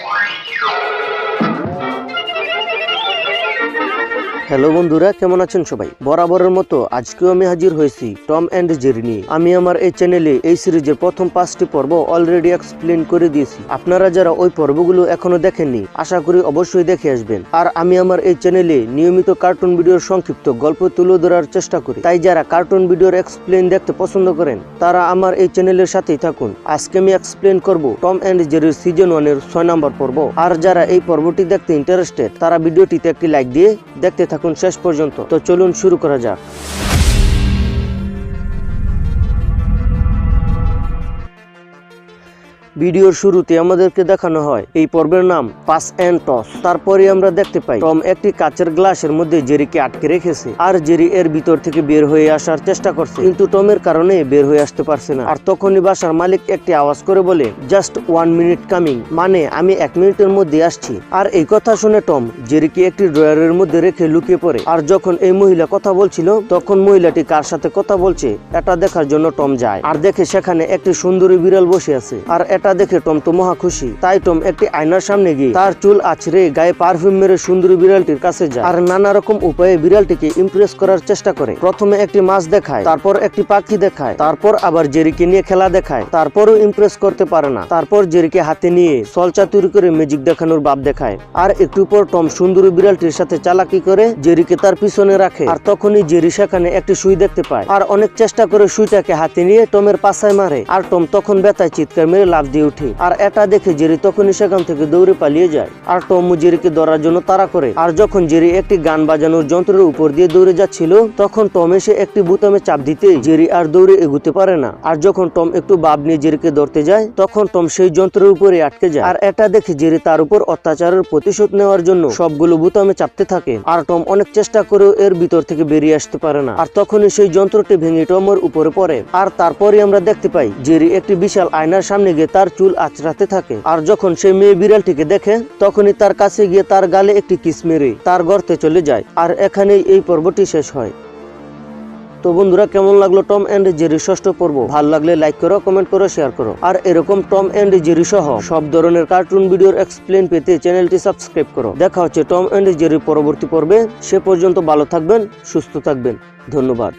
Thank you. Hello বন্ধুরা, কেমন আছেন সবাই? বরাবরের মতো আজকেও আমি হাজির হয়েছি টম অ্যান্ড জেরি নিয়ে। আমি আমার এই চ্যানেলে এই সিরিজের প্রথম পাঁচটি পর্ব অলরেডি এক্সপ্লেন করে দিয়েছি। আপনারা যারা ওই পর্বগুলো এখনও দেখেননি, আশা করি অবশ্যই দেখে আসবেন। আর আমি আমার এই চ্যানেলে নিয়মিত কার্টুন ভিডিওর সংক্ষিপ্ত গল্প তুলে ধরার চেষ্টা করি। তাই যারা কার্টুন ভিডিওর এক্সপ্লেন দেখতে পছন্দ করেন, তারা আমার এই চ্যানেলের সাথেই থাকুন। আজকে আমি এক্সপ্লেন করব টম অ্যান্ড জেরির সিজন ওয়ানের ছয় নম্বর পর্ব। আর যারা এই পর্বটি দেখতে ইন্টারেস্টেড তারা ভিডিওটিতে একটি লাইক দিয়ে দেখতে থাকুন। শেষ পর্যন্ত। তো চলুন শুরু করা যাক। ভিডিওর শুরুতে আমাদেরকে দেখানো হয় এই পর্বের নাম পাস অ্যান্ড টস। তারপরে আমরা দেখতে পাই, টম একটি কাচের গ্লাসের মধ্যে জেরিকে আটকে রেখেছে আর জেরি এর ভিতর থেকে বের হয়ে আসার চেষ্টা করছে, কিন্তু টমের কারণে বের হয়ে আসতে পারছে না। আর তখনই বাসার মালিক একটি আওয়াজ করে বলে, জাস্ট ওয়ান মিনিট কামিং মানে আমি এক মিনিটের মধ্যে আসছি। আর এই কথা শুনে টম জেরিকে একটি ড্রয়ারের মধ্যে রেখে লুকিয়ে পড়ে। আর যখন এই মহিলা কথা বলছিল, তখন মহিলাটি কার সাথে কথা বলছে, এটা দেখার জন্য টম যায়। আর দেখে সেখানে একটি সুন্দরী বিড়াল বসে আছে। আর এটা দেখে টম তো মহা খুশি। তাই টম একটি আয়নার সামনে গিয়ে তার চুল আছড়ে গায়ে পারফিউম মেরে সুন্দরী বিড়ালটির কাছে যায় আর নানা রকম উপায়ে বিড়ালটিকে ইমপ্রেস করার চেষ্টা করে। প্রথমে একটি মাছ দেখায়, তারপর একটি পাখি দেখায়, তারপর আবার জেরিকে নিয়ে খেলা দেখায়, তারপরও ইমপ্রেস করতে পারে না। তারপর জেরিকে হাতে নিয়ে সলচা তৈরি করে ম্যাজিক দেখানোর ভাব দেখায়। আর একটু পর টম সুন্দরী বিড়ালটির সাথে চালাকি করে জেরিকে তার পিছনে রাখে আর তখনই জেরি সেখানে একটি সুই দেখতে পায়। আর অনেক চেষ্টা করে সুইটাকে হাতে নিয়ে টমের পাশায় মারে। আর টম তখন ব্যথায় চিৎকার মেরে লাভ দিয়ে উঠে। আর এটা দেখে জেরি তখনই সেখান থেকে দৌড়ে পালিয়ে যায়। আর টম জেরিকে ধরার জন্য তাড়া করে। আর যখন জেরি একটি গান বাজানোর যন্ত্রের উপর দিয়ে দৌড়ে যাচ্ছিল, তখন টম এসে একটি বুতামে চাপ দিতে জেরি আর দৌড়ে এগুতে পারে না। আর যখন টম একটু বাব নিয়ে জেরিকে ধরতে যায়, তখন টম সেই যন্ত্রের উপরে আটকে যায়। আর এটা দেখে জেরি তার উপর অত্যাচারের প্রতিশোধ নেওয়ার জন্য সবগুলো বুতামে চাপতে থাকে। আর টম অনেক চেষ্টা করেও এর ভিতর থেকে বেরিয়ে আসতে পারে না। আর তখনই সেই যন্ত্রটি ভেঙে টমের উপরে পড়ে। আর তারপরে আমরা দেখতে পাই, জেরি একটি বিশাল আয়নার সামনে গিয়ে তার চুল আঁচড়াতে থাকে। আর যখন সেই মেয়ে বিড়ালটিকে দেখে, তখনই তার কাছে গিয়ে তার গালে একটি কিস মেরে তার গর্তে চলে যায়। আর এখানেই এই পর্বটি শেষ হয়। তো বন্ধুরা, কেমন লাগল টম এন্ড জেরি ষষ্ঠ পর্ব? ভালো লাগলে লাইক করো, কমেন্ট করো, শেয়ার করো। আর এরকম টম এন্ড জেরি সহ সব ধরনের কার্টুন ভিডিওর এক্সপ্লেন পেতে চ্যানেলটি সাবস্ক্রাইব করো। দেখা হচ্ছে টম এন্ড জেরি পরবর্তী পর্বে। সে পর্যন্ত ভালো থাকবেন, সুস্থ থাকবেন। ধন্যবাদ।